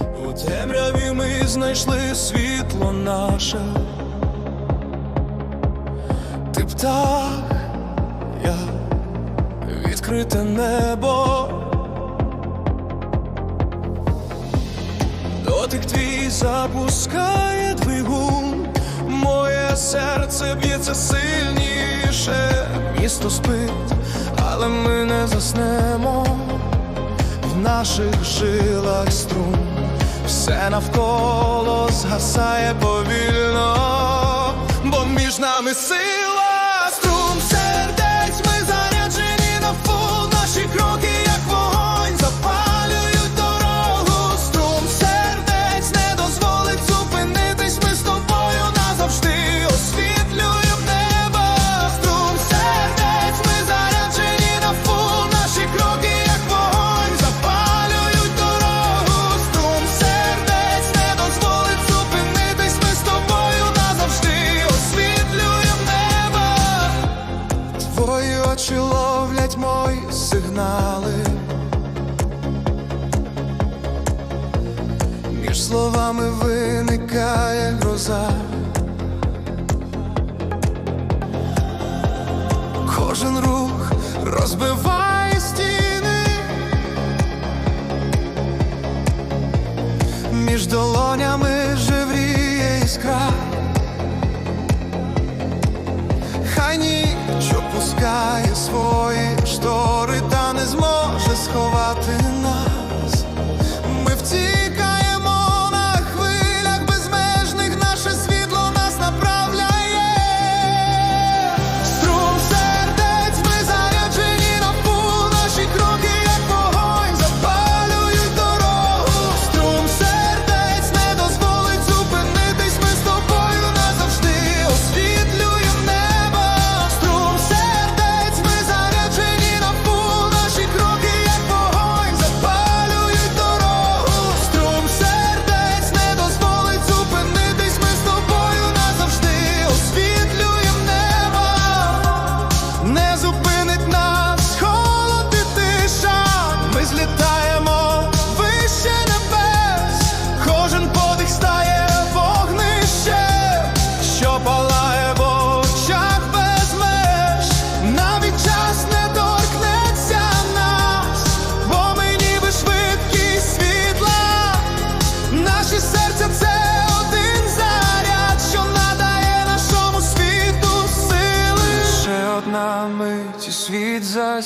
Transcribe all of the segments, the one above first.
У темряві ми знайшли світло наше. Ти птах, я відкрите небо. Дотик твій запускає двигун, моє серце б'ється сильніше, місто спить, але ми не заснемо в наших жилах струн навколо згасає повільно, бо між нами сила. очі ловлять мої сигнали, між словами виникає гроза. Кожен рух розбиває стіни, між долонями живріє іскра. Хай ніч опускає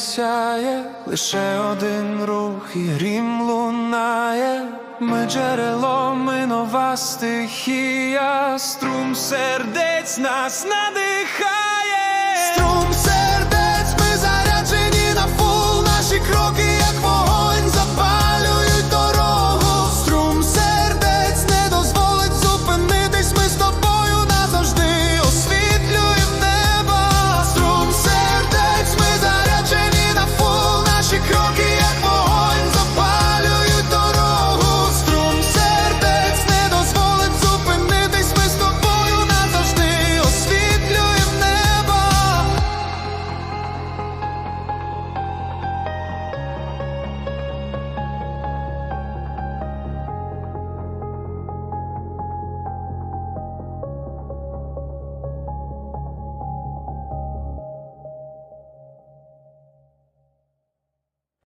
сяє, лише один рух і грім лунає, ми джерело, ми нова стихія, струм сердець нас надихає. Струм